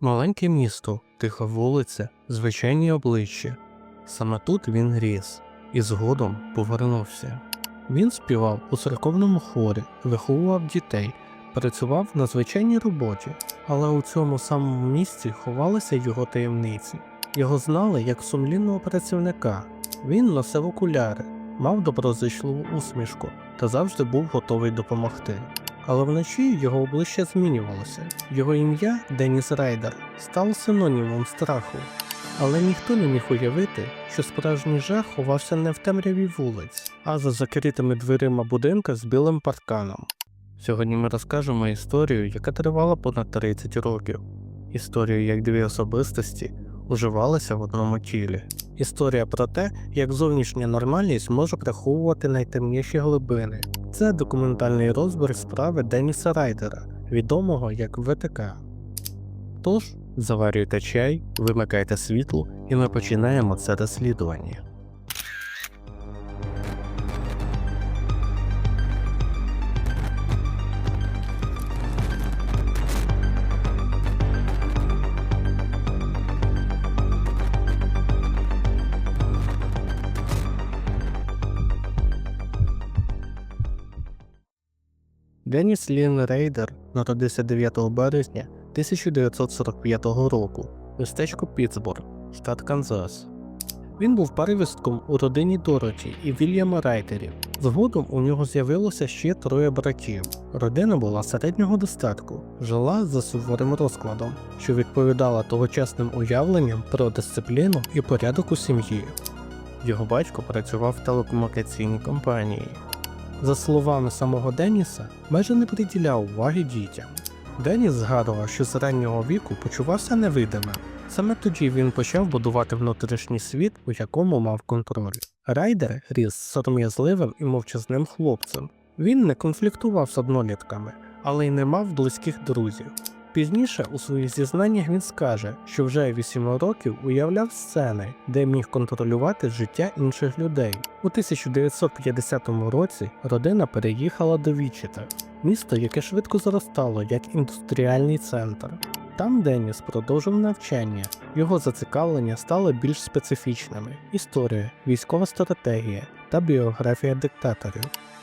Маленьке місто, тиха вулиця, звичайні обличчя. Саме тут він ріс і згодом повернувся. Він співав у церковному хорі, виховував дітей, працював на звичайній роботі, але у цьому самому місці ховалися його таємниці. Його знали як сумлінного працівника. Він носив окуляри, мав доброзичливу усмішку та завжди був готовий допомогти. Але вночі його обличчя змінювалося. Його ім'я Деніс Райдер стало синонімом страху. Але ніхто не міг уявити, що справжній жах ховався не в темряві вулиць, а за закритими дверима будинка з білим парканом. Сьогодні ми розкажемо історію, яка тривала понад 30 років. Історію, як дві особистості уживалися в одному тілі. Історія про те, як зовнішня нормальність може приховувати найтемніші глибини. Це документальний розбір справи Деніса Райдера, відомого як ВТК. Тож, заварюйте чай, вимикайте світло, і ми починаємо це розслідування. Деніс Лін Рейдер народився 9 березня 1945 року в містечку Пітсбург, штат Канзас. Він був перевістком у родині Дороті і Вільяма Райдерів. Згодом у нього з'явилося ще троє братів. Родина була середнього достатку, жила за суворим розкладом, що відповідала тогочасним уявленням про дисципліну і порядок у сім'ї. Його батько працював в телекомунікаційній компанії. За словами самого Деніса, майже не приділяв уваги дітям. Деніс згадував, що з раннього віку почувався невидимим. Саме тоді він почав будувати внутрішній світ, у якому мав контроль. Райдер ріс сором'язливим і мовчазним хлопцем. Він не конфліктував з однолітками, але й не мав близьких друзів. Пізніше у своїх зізнаннях він скаже, що вже 8 років уявляв сцени, де міг контролювати життя інших людей. У 1950 році родина переїхала до Вічіта, місто, яке швидко зростало як індустріальний центр. Там Деніс продовжив навчання, його зацікавлення стали більш специфічними: історія, військова стратегія та біографія диктаторів.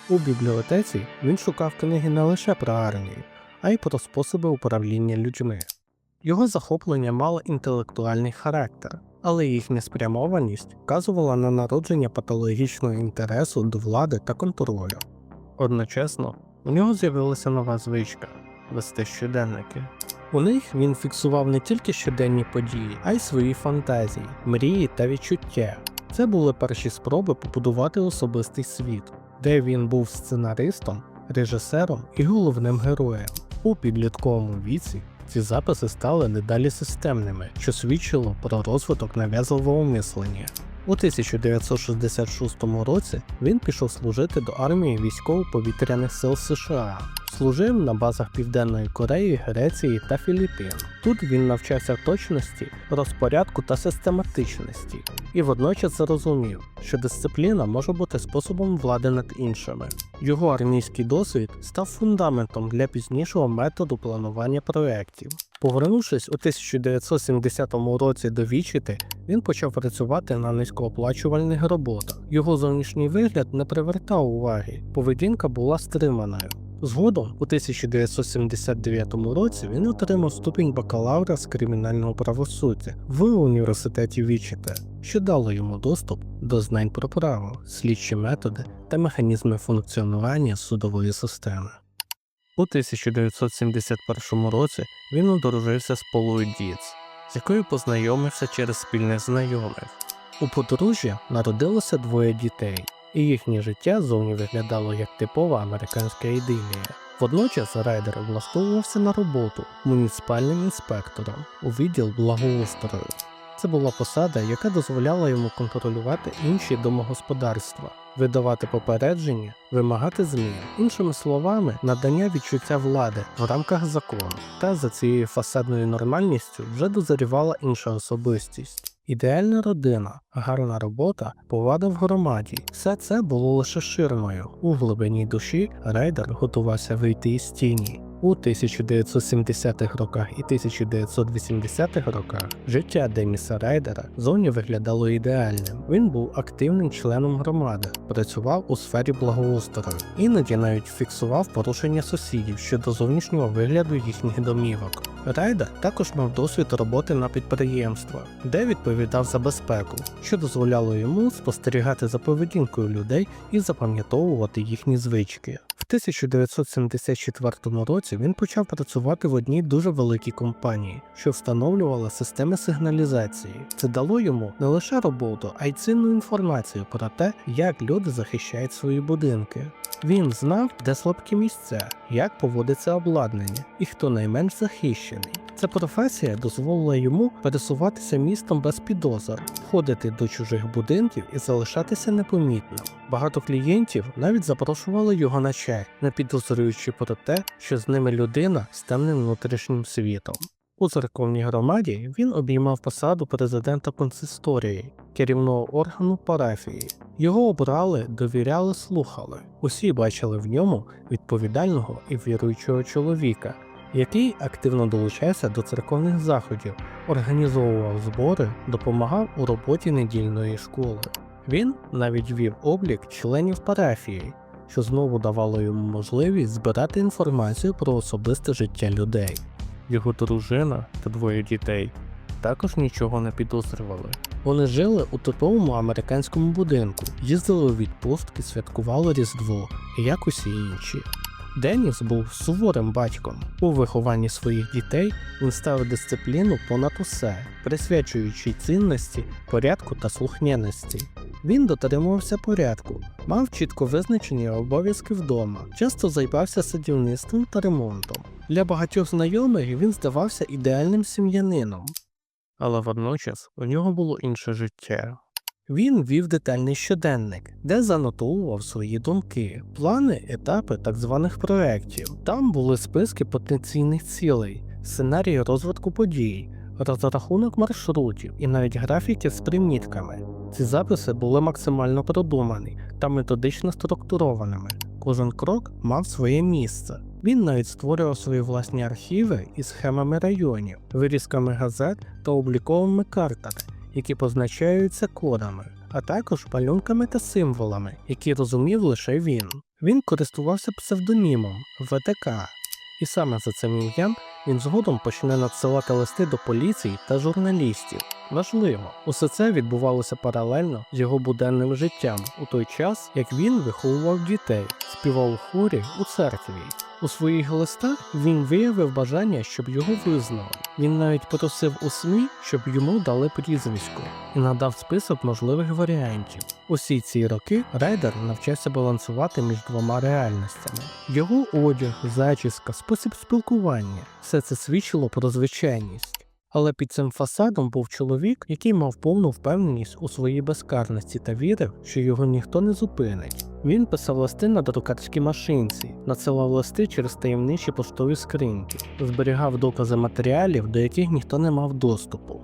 У бібліотеці він шукав книги не лише про армію, а й про способи управління людьми. Його захоплення мало інтелектуальний характер, але їхня спрямованість вказувала на народження патологічного інтересу до влади та контролю. Одночасно у нього з'явилася нова звичка вести щоденники. У них він фіксував не тільки щоденні події, а й свої фантазії, мрії та відчуття. Це були перші спроби побудувати особистий світ, де він був сценаристом, режисером і головним героєм. У підлітковому віці ці записи стали недалі системними, що свідчило про розвиток нав'язливого мислення. У 1966 році він пішов служити до армії військово-повітряних сил США. Служив на базах Південної Кореї, Греції та Філіппін. Тут він навчався точності, розпорядку та систематичності, і водночас зрозумів, що дисципліна може бути способом влади над іншими. Його армійський досвід став фундаментом для пізнішого методу планування проєктів. Повернувшись у 1970 році до Вічити, він почав працювати на низькооплачувальних роботах. Його зовнішній вигляд не привертав уваги, поведінка була стриманою. Згодом, у 1979 році, він отримав ступінь бакалавра з кримінального правосуддя в університеті Вічите, що дало йому доступ до знань про право, слідчі методи та механізми функціонування судової системи. У 1971 році він одружився з Полою Діц, з якою познайомився через спільних знайомих. У подружжя народилося двоє дітей, і їхнє життя зовні виглядало як типова американська ідилія. Водночас Райдер влаштовувався на роботу муніципальним інспектором у відділ благоустрою. Це була посада, яка дозволяла йому контролювати інші домогосподарства, видавати попередження, вимагати змін, іншими словами, надання відчуття влади в рамках закону. Та за цією фасадною нормальністю вже дозрівала інша особистість. Ідеальна родина, гарна робота, повада в громаді все це було лише ширмою. У глибині душі рейдер готувався вийти із тіні. У 1970-х роках і 1980-х роках життя Деміса Райдера зовні виглядало ідеальним. Він був активним членом громади, працював у сфері благоустрою, іноді навіть фіксував порушення сусідів щодо зовнішнього вигляду їхніх домівок. Райдер також мав досвід роботи на підприємствах, де відповідав за безпеку, що дозволяло йому спостерігати за поведінкою людей і запам'ятовувати їхні звички. В 1974 році він почав працювати в одній дуже великій компанії, що встановлювала системи сигналізації. Це дало йому не лише роботу, а й цінну інформацію про те, як люди захищають свої будинки. Він знав, де слабкі місця, як поводиться обладнання і хто найменш захищений. Ця професія дозволила йому пересуватися містом без підозр, входити до чужих будинків і залишатися непомітним. Багато клієнтів навіть запрошували його на чай, не підозрюючи про те, що з ними людина з темним внутрішнім світом. У церковній громаді він обіймав посаду президента консисторії, керівного органу парафії. Його обрали, довіряли, слухали. Усі бачили в ньому відповідального і віруючого чоловіка, який активно долучався до церковних заходів, організовував збори, допомагав у роботі недільної школи. Він навіть вів облік членів парафії, що знову давало йому можливість збирати інформацію про особисте життя людей. Його дружина та двоє дітей також нічого не підозрювали. Вони жили у типовому американському будинку, їздили у відпустки, святкували Різдво, як усі інші. Деніс був суворим батьком. У вихованні своїх дітей він ставив дисципліну понад усе, присвячуючи цінності, порядку та слухняності. Він дотримувався порядку, мав чітко визначені обов'язки вдома, часто займався садівництвом та ремонтом. Для багатьох знайомих він здавався ідеальним сім'янином. Але водночас у нього було інше життя. Він вів детальний щоденник, де занотовував свої думки, плани, етапи так званих проєктів. Там були списки потенційних цілей, сценарії розвитку подій, розрахунок маршрутів і навіть графіки з примітками. Ці записи були максимально продумані та методично структурованими. Кожен крок мав своє місце. Він навіть створював свої власні архіви із схемами районів, вирізками газет та обліковими картами, які позначаються кодами, а також малюнками та символами, які розумів лише він. Він користувався псевдонімом ВТК, і саме за цим ім'ям він згодом почне надсилати листи до поліції та журналістів. Важливо, усе це відбувалося паралельно з його буденним життям у той час, як він виховував дітей, співав у хорі у церкві. У своїх листах він виявив бажання, щоб його визнали. Він навіть попросив у СМІ, щоб йому дали прізвисько, і надав список можливих варіантів. Усі ці роки Райдер навчався балансувати між двома реальностями. Його одяг, зачіска, спосіб спілкування все це свідчило про звичайність. Але під цим фасадом був чоловік, який мав повну впевненість у своїй безкарності та вірив, що його ніхто не зупинить. Він писав листи на друкарській машинці, надсилав листи через таємничі поштові скриньки, зберігав докази матеріалів, до яких ніхто не мав доступу.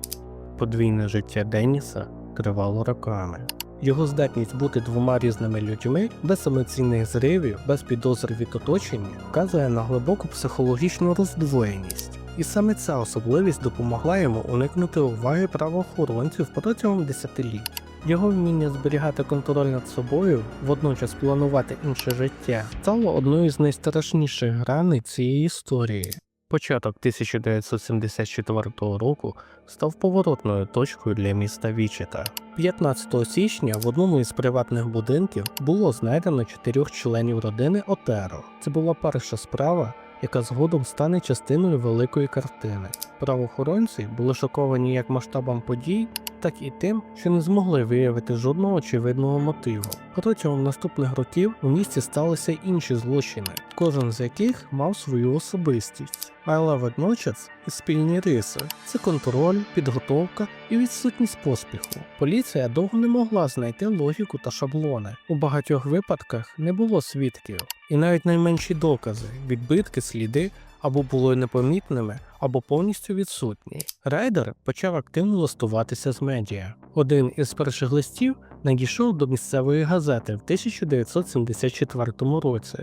Подвійне життя Деніса тривало роками. Його здатність бути двома різними людьми без емоційних зривів, без підозр від оточення, вказує на глибоку психологічну роздвоєність. І саме ця особливість допомогла йому уникнути уваги правоохоронців протягом десятиліть. Його вміння зберігати контроль над собою, водночас планувати інше життя, стало одною з найстрашніших граней цієї історії. Початок 1974 року став поворотною точкою для міста Вічета. 15 січня в одному із приватних будинків було знайдено чотирьох членів родини Отеро. Це була перша справа, яка згодом стане частиною великої картини. Правоохоронці були шоковані як масштабом подій, так і тим, що не змогли виявити жодного очевидного мотиву. Протягом наступних років у місті сталися інші злочини, кожен з яких мав свою особистість, але водночас і спільні риси це контроль, підготовка і відсутність поспіху. Поліція довго не могла знайти логіку та шаблони. У багатьох випадках не було свідків, і навіть найменші докази, відбитки, сліди або були непомітними, або повністю відсутні. Райдер почав активно листуватися з медіа. Один із перших листів надійшов до місцевої газети в 1974 році.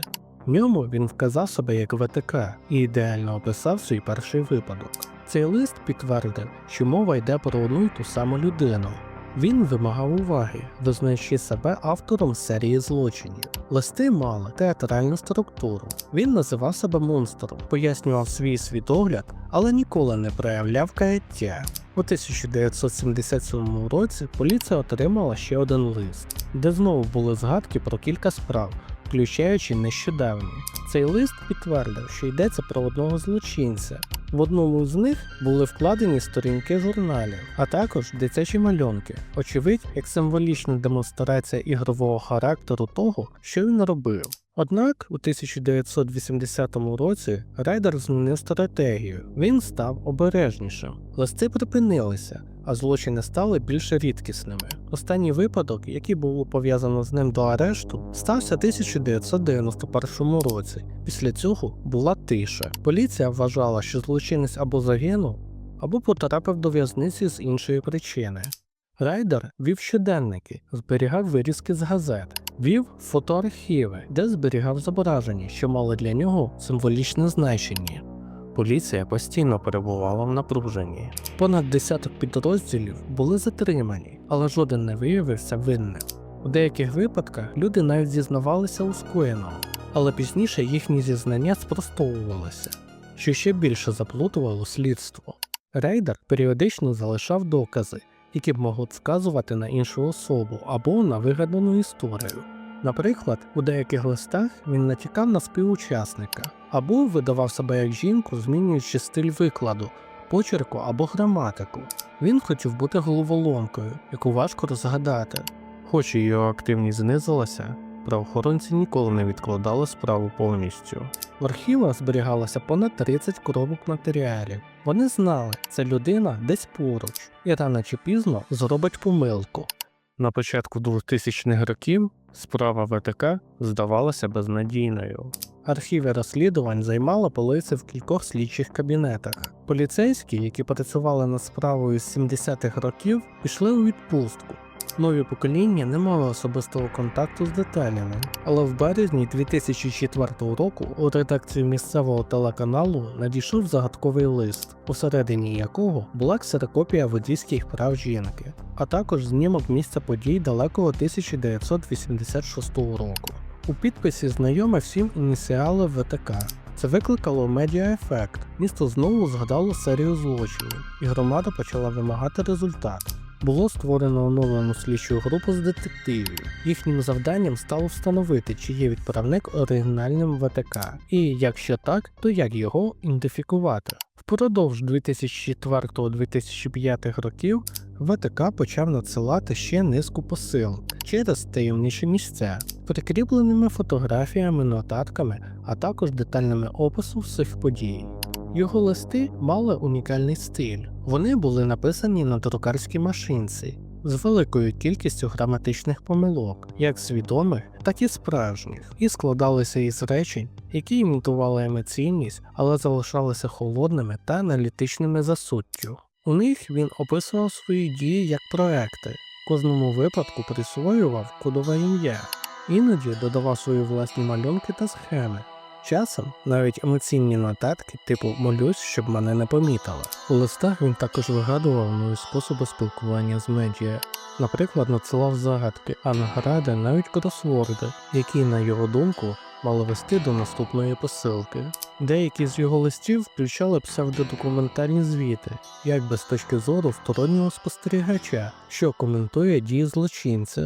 В ньому він вказав себе як ВТК і ідеально описав свій перший випадок. Цей лист підтвердив, що мова йде про одну й ту саму людину. Він вимагав уваги, визнаючи себе автором серії злочинів. Листи мали театральну структуру. Він називав себе монстром, пояснював свій світогляд, але ніколи не проявляв каяття. У 1977 році поліція отримала ще один лист, де знову були згадки про кілька справ, включаючи нещодавні. Цей лист підтвердив, що йдеться про одного злочинця. В одному з них були вкладені сторінки журналів, а також дитячі малюнки, очевидь, як символічна демонстрація ігрового характеру того, що він робив. Однак у 1980 році райдер змінив стратегію. Він став обережнішим. Листи припинилися, а злочини стали більш рідкісними. Останній випадок, який було пов'язано з ним до арешту, стався 1991 році. Після цього була тиша. Поліція вважала, що злочинець або загинув, або потрапив до в'язниці з іншої причини. Райдер вів щоденники, зберігав вирізки з газет, вів фотоархіви, де зберігав зображення, що мали для нього символічне значення. Поліція постійно перебувала в напруженні. Понад десяток підрозділів були затримані, але жоден не виявився винним. У деяких випадках люди навіть зізнавалися у скоєному, але пізніше їхні зізнання спростовувалися, що ще більше заплутувало слідство. Рейдер періодично залишав докази, які б могли вказувати на іншу особу або на вигадану історію. Наприклад, у деяких листах він натякав на співучасника або видавав себе як жінку, змінюючи стиль викладу, почерку або граматику. Він хотів бути головоломкою, яку важко розгадати. Хоч і його активність знизилася, правоохоронці ніколи не відкладали справу повністю. В архівах зберігалося понад 30 коробок матеріалів. Вони знали, це людина десь поруч, і рано чи пізно зробить помилку. На початку 2000-х років справа ВТК здавалася безнадійною. Архіви розслідувань займала полиці в кількох слідчих кабінетах. Поліцейські, які працювали над справою з 70-х років, пішли у відпустку. Нові покоління не мали особистого контакту з деталями, але в березні 2004 року у редакцію місцевого телеканалу надійшов загадковий лист, усередині якого була ксерокопія водійських прав жінки, а також знімок місця подій далекого 1986 року. У підписі знайоме всім ініціали ВТК. Це викликало медіаефект. Місто знову згадало серію злочинів, і громада почала вимагати результат. Було створено оновлену слідчу групу з детективів. Їхнім завданням стало встановити, чи є відправник оригінальним ВТК, і якщо так, то як його ідентифікувати. Впродовж 2004-2005 років ВТК почав надсилати ще низку посилок через таємничі місця, прикріпленими фотографіями, нотатками, а також детальними описом всіх подій. Його листи мали унікальний стиль. Вони були написані на друкарській машинці з великою кількістю граматичних помилок, як свідомих, так і справжніх, і складалися із речень, які імітували емоційність, але залишалися холодними та аналітичними за суттю. У них він описував свої дії як проекти, кожному випадку присвоював кодове ім'я, іноді додавав свої власні малюнки та схеми. Часом навіть емоційні нотатки, типу молюсь, щоб мене не помітили. У листах він також вигадував нові способи спілкування з медіа. Наприклад, надсилав загадки, а награди навіть кросворди, які, на його думку, мали вести до наступної посилки. Деякі з його листів включали псевдодокументальні звіти, якби з точки зору стороннього спостерігача, що коментує дії злочинця.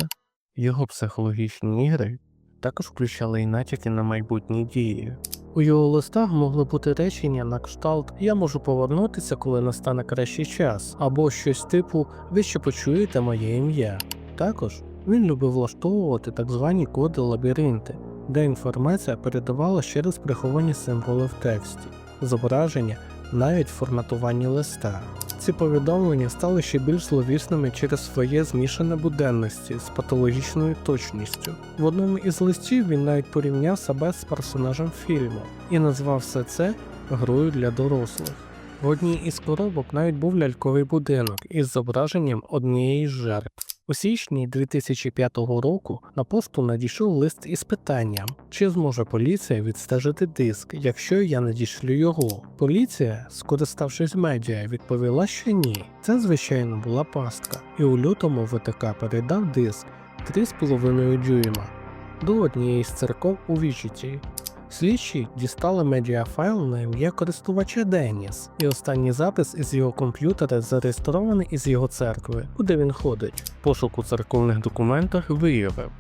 Його психологічні ігри також включали і натяки на майбутні дії. У його листах могли бути речення на кшталт Я можу повернутися, коли настане кращий час, або щось типу Ви ще почуєте моє ім'я. Також він любив влаштовувати так звані коди лабіринти, де інформація передавалася через приховані символи в тексті, зображення, навіть форматування листа. Ці повідомлення стали ще більш зловісними через своє змішане буденності з патологічною точністю. В одному із листів він навіть порівняв себе з персонажем фільму і назвав все це грою для дорослих. В одній із коробок навіть був ляльковий будинок із зображенням однієї з жертв. У січні 2005 року на пошту надійшов лист із питанням, чи зможе поліція відстежити диск, якщо я надішлю його. Поліція, скориставшись медіа, відповіла, що ні. Це, звичайно, була пастка, і у лютому ВТК передав диск 3,5 дюйма до однієї з церков у Вічіті. Слідчі дістали медіафайл на ім'я користувача Деніс, і останній запис із його комп'ютера зареєстрований із його церкви, куди він ходить. Пошук у церковних документах виявив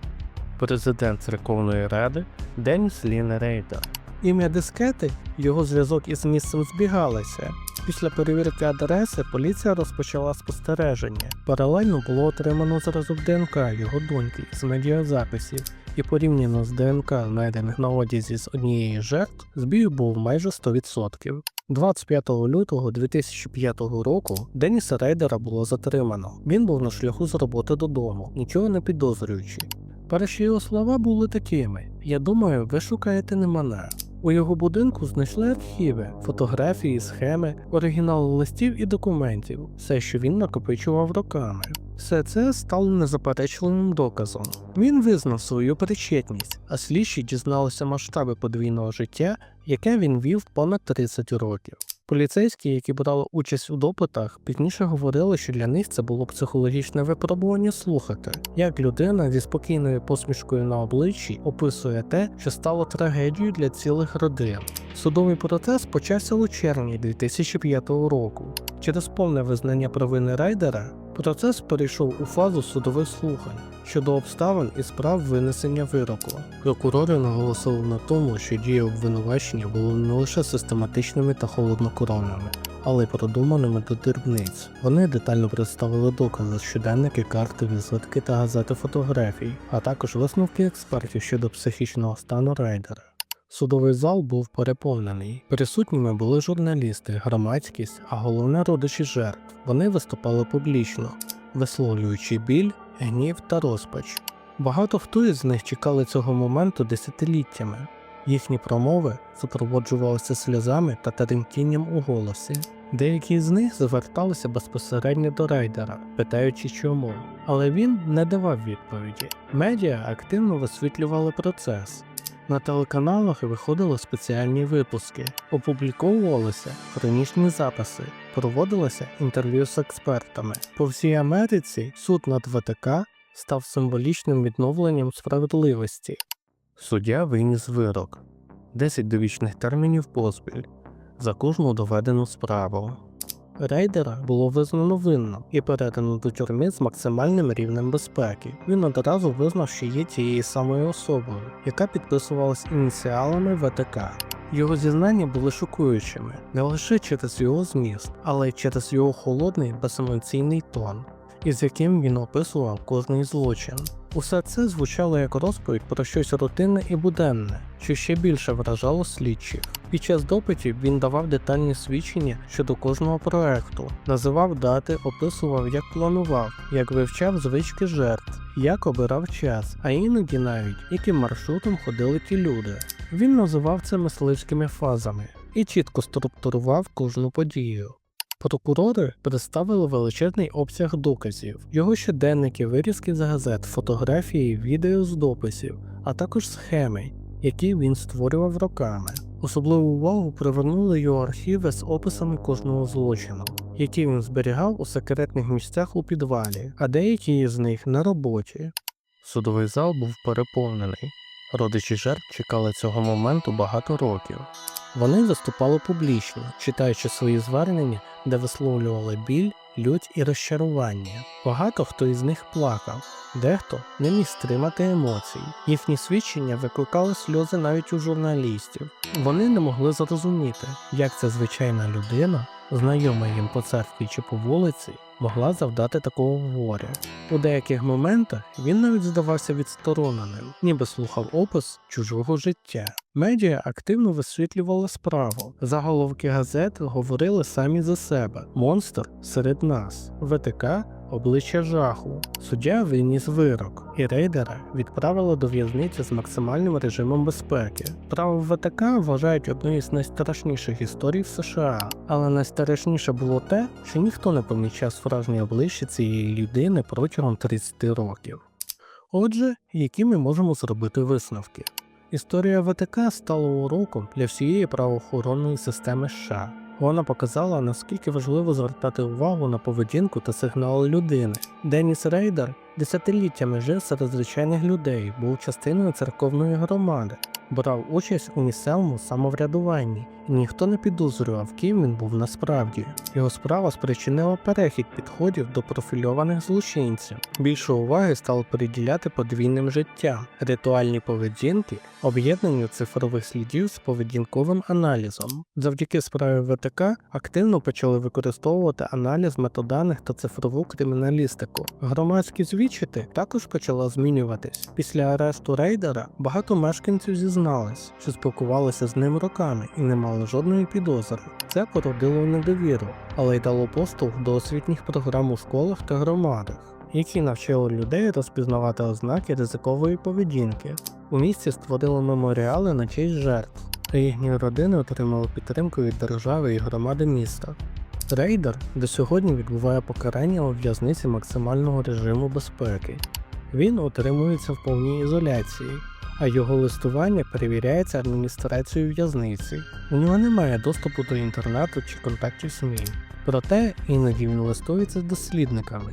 президент церковної ради Деніс Лін Рейдер. Ім'я дискети, його зв'язок із місцем збігалися. Після перевірки адреси поліція розпочала спостереження. Паралельно було отримано зразок ДНК його доньки з медіазаписів, і порівняно з ДНК, знайдених на одязі з однієї жертв, збій був майже 100%. 25 лютого 2005 року Деніса Рейдера було затримано. Він був на шляху з роботи додому, нічого не підозрюючи. Перші його слова були такими: Я думаю, ви шукаєте не мене. У його будинку знайшли архіви, фотографії, схеми, оригінали листів і документів, все, що він накопичував роками. Все це стало незаперечливим доказом. Він визнав свою причетність, а слідчі дізналися масштаби подвійного життя, яке він вів понад 30 років. Поліцейські, які брали участь у допитах, пізніше говорили, що для них це було психологічне випробування слухати, як людина зі спокійною посмішкою на обличчі описує те, що стало трагедією для цілих родин. Судовий процес почався у червні 2005 року. Через повне визнання провини райдера процес перейшов у фазу судових слухань щодо обставин і справ винесення вироку. Прокурори наголосили на тому, що дії обвинувачення були не лише систематичними та холоднокровними, але й продуманими до дрібниць. Вони детально представили докази, щоденники, карти, візитки та газети фотографій, а також висновки експертів щодо психічного стану райдера. Судовий зал був переповнений. Присутніми були журналісти, громадськість, а головне родичі жертв. Вони виступали публічно, висловлюючи біль, гнів та розпач. Багато хто із них чекали цього моменту десятиліттями. Їхні промови супроводжувалися сльозами та тремтінням у голосі. Деякі з них зверталися безпосередньо до рейдера, питаючи чому, але він не давав відповіді. Медіа активно висвітлювали процес. На телеканалах виходили спеціальні випуски, опубліковувалися хронічні записи, проводилося інтерв'ю з експертами. По всій Америці суд над ВТК став символічним відновленням справедливості. Суддя виніс вирок 10 довічних термінів поспіль за кожну доведену справу. Рейдера було визнано винним і передано до тюрми з максимальним рівнем безпеки. Він одразу визнав, що є тією самою особою, яка підписувалась ініціалами ВТК. Його зізнання були шокуючими не лише через його зміст, але й через його холодний беземоційний тон, із яким він описував кожний злочин. Усе це звучало як розповідь про щось рутинне і буденне, що ще більше вражало слідчих. Під час допитів він давав детальні свідчення щодо кожного проекту, називав дати, описував, як планував, як вивчав звички жертв, як обирав час, а іноді навіть яким маршрутом ходили ті люди. Він називав це мисливськими фазами і чітко структурував кожну подію. Прокурори представили величезний обсяг доказів, його щоденники, вирізки з газет, фотографії, відео з дописів, а також схеми, які він створював роками. Особливу увагу привернули його архіви з описами кожного злочину, які він зберігав у секретних місцях у підвалі, а деякі з них на роботі. Судовий зал був переповнений. Родичі жертв чекали цього моменту багато років. Вони виступали публічно, читаючи свої звернення, де висловлювали біль, лють і розчарування. Багато хто із них плакав, дехто не міг стримати емоцій. Їхні свідчення викликали сльози навіть у журналістів. Вони не могли зрозуміти, як ця звичайна людина, знайома їм по церкві чи по вулиці, могла завдати такого горя. У деяких моментах він навіть здавався відстороненим, ніби слухав опис чужого життя. Медіа активно висвітлювали справу. Заголовки газет говорили самі за себе: монстр серед нас. ВТК обличчя жаху. Суддя виніс вирок, і рейдера відправили до в'язниці з максимальним режимом безпеки. Право ВТК вважають однією з найстрашніших історій в США, але найстрашніше було те, що ніхто не помічав справжнє обличчя цієї людини протягом 30 років. Отже, які ми можемо зробити висновки? Історія ВТК стала уроком для всієї правоохоронної системи США. Вона показала, наскільки важливо звертати увагу на поведінку та сигнали людини. Деніс Рейдер десятиліттями жив серед звичайних людей, був частиною церковної громади, брав участь у місцевому самоврядуванні, і ніхто не підозрював, ким він був насправді. Його справа спричинила перехід підходів до профільованих злочинців. Більше уваги стало приділяти подвійним життям, ритуальні поведінки, об'єднанню цифрових слідів з поведінковим аналізом. Завдяки справі ВТК активно почали використовувати аналіз метаданих та цифрову криміналістику. Громадські звідчити також почала змінюватись. Після арешту рейдера багато мешканців зізнались, що спілкувалися з ним роками і не мали жодної підозри. Це породило недовіру, але й дало поштовх до освітніх програм у школах та громадах, які навчили людей розпізнавати ознаки ризикової поведінки. У місті створили меморіали на честь жертв, та їхні родини отримали підтримку від держави і громади міста. Рейдер до сьогодні відбуває покарання у в'язниці максимального режиму безпеки. Він утримується в повній ізоляції, а його листування перевіряється адміністрацією в'язниці. У нього немає доступу до інтернету чи контактів СМІ. Проте іноді він листується з дослідниками.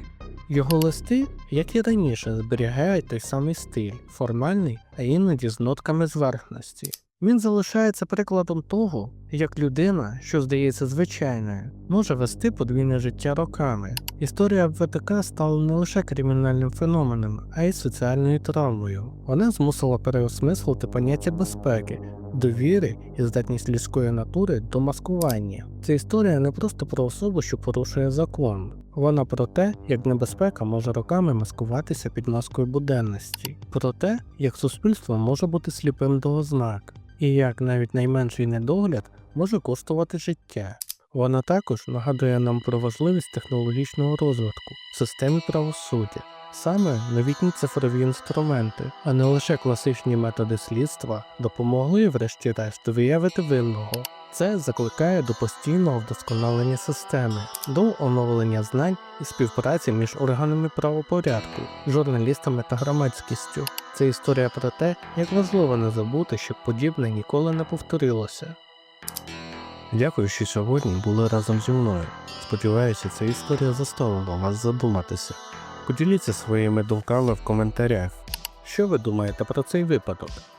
Його листи, як і раніше, зберігають той самий стиль, формальний, а іноді з нотками зверхності. Він залишається прикладом того, як людина, що здається звичайною, може вести подвійне життя роками. Історія ВТК стала не лише кримінальним феноменом, а й соціальною травмою. Вона змусила переосмислити поняття безпеки, довіри і здатність людської натури до маскування. Ця історія не просто про особу, що порушує закон. Вона про те, як небезпека може роками маскуватися під маскою буденності, про те, як суспільство може бути сліпим до ознак, і як навіть найменший недогляд може коштувати життя. Вона також нагадує нам про важливість технологічного розвитку в системі правосуддя, саме новітні цифрові інструменти, а не лише класичні методи слідства, допомогли, врешті-решт, виявити винного. Це закликає до постійного вдосконалення системи, до оновлення знань і співпраці між органами правопорядку, журналістами та громадськістю. Це історія про те, як важливо не забути, щоб подібне ніколи не повторилося. Дякую, що сьогодні були разом зі мною. Сподіваюся, ця історія заставила вас задуматися. Поділіться своїми думками в коментарях. Що ви думаєте про цей випадок?